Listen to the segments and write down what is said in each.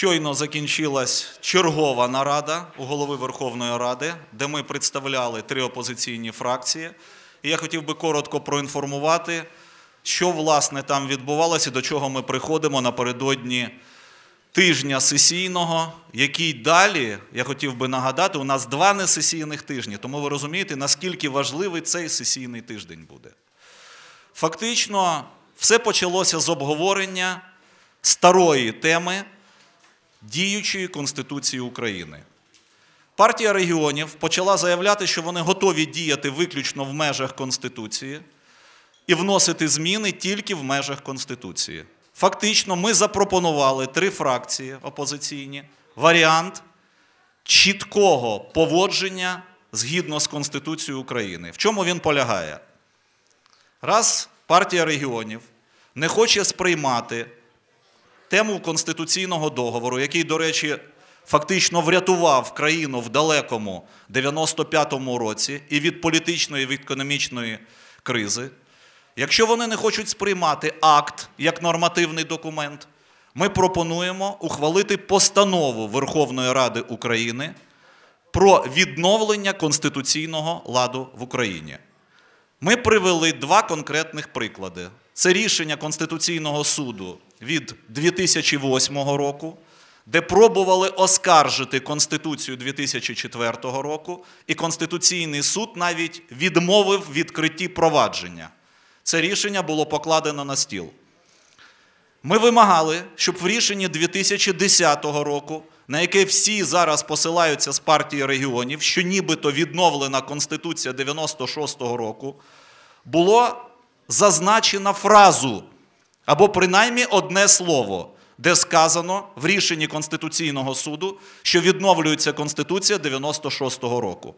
Щойно закінчилась чергова нарада у голови Верховної Ради, де ми представляли три опозиційні фракції. І я хотів би коротко проінформувати, що власне там відбувалося і до чого ми приходимо напередодні тижня сесійного, який далі, я хотів би нагадати, у нас два несесійних тижні, тому ви розумієте, наскільки важливий цей сесійний тиждень буде. Фактично, все почалося з обговорення старої теми діючої Конституції України. Партія регіонів почала заявляти, що вони готові діяти виключно в межах Конституції і вносити зміни тільки в межах Конституції. Фактично, ми запропонували три фракції опозиційні варіант чіткого поводження згідно з Конституцією України. В чому він полягає? Раз партія регіонів не хоче сприймати тему конституційного договору, який, до речі, фактично врятував країну в далекому 95-му році і від політичної, і від економічної кризи. Якщо вони не хочуть сприймати акт як нормативний документ, ми пропонуємо ухвалити постанову Верховної Ради України про відновлення конституційного ладу в Україні. Ми привели два конкретних приклади. Це рішення Конституційного суду від 2008 року, де пробували оскаржити Конституцію 2004 року, і Конституційний суд навіть відмовив відкритті провадження. Це рішення було покладено на стіл. Ми вимагали, щоб в рішенні 2010 року, на яке всі зараз посилаються з партії регіонів, що нібито відновлена Конституція 96-го року, було зазначено фразу або принаймні одне слово, де сказано в рішенні Конституційного суду, що відновлюється Конституція 96-го року.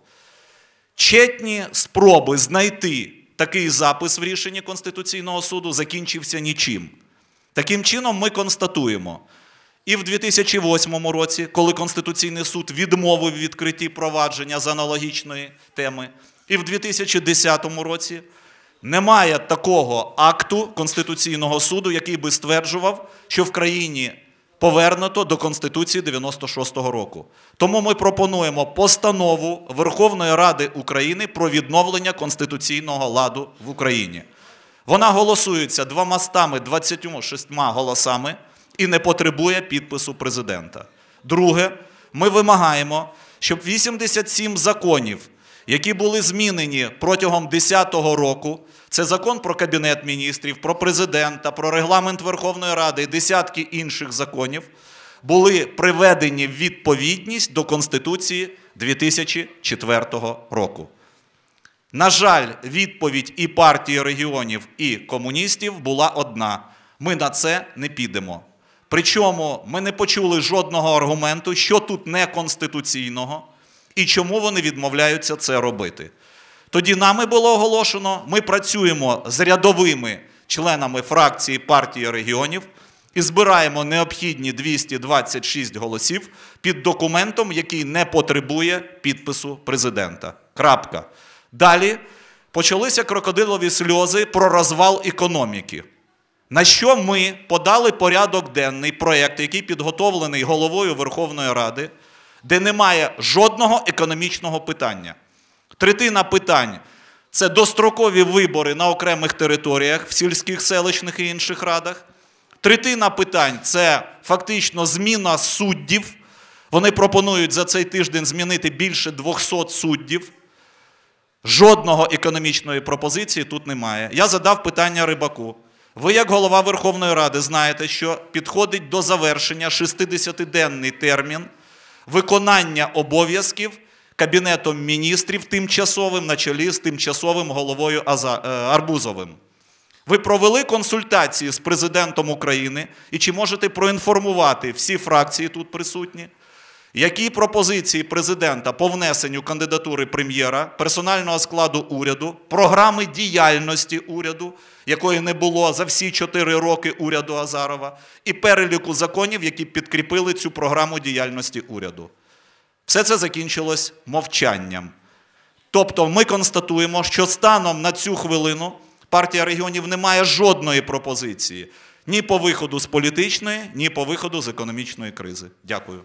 Четні спроби знайти такий запис в рішенні Конституційного суду закінчився нічим. Таким чином, ми констатуємо. І в 2008 році, коли Конституційний суд відмовив відкритті провадження з аналогічної теми, і в 2010 році немає такого акту Конституційного суду, який би стверджував, що в країні повернуто до Конституції 96-го року. Тому ми пропонуємо постанову Верховної Ради України про відновлення конституційного ладу в Україні. Вона голосується 226 голосами і не потребує підпису президента. Друге, ми вимагаємо, щоб 87 законів, які були змінені протягом 2010 року, це закон про Кабінет міністрів, про президента, про регламент Верховної Ради і десятки інших законів, були приведені в відповідність до Конституції 2004 року. На жаль, відповідь і партії регіонів, і комуністів була одна: ми на це не підемо. Причому ми не почули жодного аргументу, що тут неконституційного і чому вони відмовляються це робити. Тоді нами було оголошено, ми працюємо з рядовими членами фракції партії регіонів і збираємо необхідні 226 голосів під документом, який не потребує підпису президента. Крапка. Далі почалися крокодилові сльози про розвал економіки. На що ми подали порядок денний проєкт, який підготовлений головою Верховної Ради, де немає жодного економічного питання. Третина питань це дострокові вибори на окремих територіях в сільських селищних і інших радах. Третина питань це фактично зміна суддів. Вони пропонують за цей тиждень змінити більше 200 суддів. Жодного економічної пропозиції тут немає. Я задав питання рибаку. Ви, як голова Верховної Ради, знаєте, що підходить до завершення 60-денний термін виконання обов'язків Кабінетом міністрів тимчасовим на чолі з тимчасовим головою е, Арбузовим. Ви провели консультації з президентом України і чи можете проінформувати всі фракції тут присутні? Які пропозиції президента по внесенню кандидатури прем'єра, персонального складу уряду, програми діяльності уряду, якої не було за всі чотири роки уряду Азарова, і переліку законів, які підкріпили цю програму діяльності уряду? Все це закінчилось мовчанням. Тобто ми констатуємо, що станом на цю хвилину партія регіонів не має жодної пропозиції ні по виходу з політичної, ні по виходу з економічної кризи. Дякую.